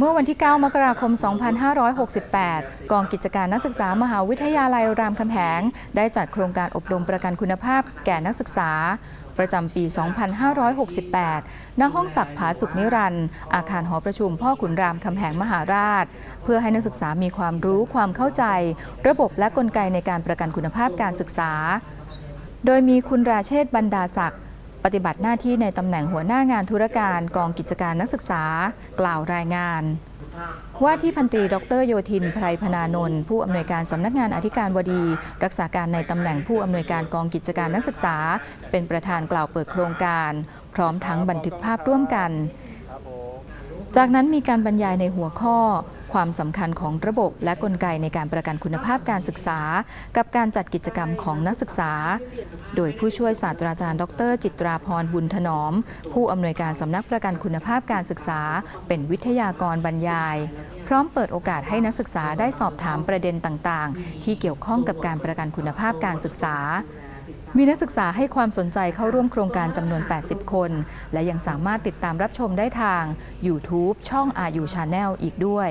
เมื่อวันที่ 9 มกราคม 2568 กองกิจการนักศึกษามหาวิทยาลัยรามคำแหง ได้จัดโครงการอบรมประกันคุณภาพแก่นักศึกษา ประจำปี 2568 ณ ห้องศักดิ์ผาสุขนิรันด์อาคารหอประชุมพ่อขุนรามคำแหงมหาราช เพื่อให้นักศึกษามีความรู้ความเข้าใจ ระบบและกลไกในการประกันคุณภาพการศึกษา โดยมีคุณราเชษฐ์บรรดาศักดิ์ ปฏิบัติหน้าที่ในตำแหน่งหัวหน้างานธุรการกองกิจการนักศึกษา กล่าวรายงาน ว่าที่พันตรีดรโยธินไพรพนานนท์ผู้อำนวยการสำนักงานอธิการบดี รักษาการในตำแหน่งผู้อำนวยการกองกิจการนักศึกษา เป็นประธานกล่าวเปิดโครงการ พร้อมทั้งบันทึกภาพร่วมกัน จากนั้นมีการบรรยายในหัวข้อ ความสำคัญของระบบและกลไกในการประกันคุณภาพการศึกษา กับการจัดกิจกรรมของนักศึกษา โดยผู้ช่วยศาสตราจารย์ ดร จิตราพรบุญถนอม ผู้อำนวยการสำนักประกันคุณภาพการศึกษา เป็นวิทยากรบรรยาย พร้อมเปิดโอกาสให้นักศึกษาได้สอบถามประเด็นต่างๆ ที่เกี่ยวข้องกับการประกันคุณภาพการศึกษามีนักศึกษาให้ความสนใจเข้าร่วมโครงการจำนวน 80 คน และยังสามารถติดตามรับชมได้ทาง YouTube ช่อง RU Channel อีกด้วย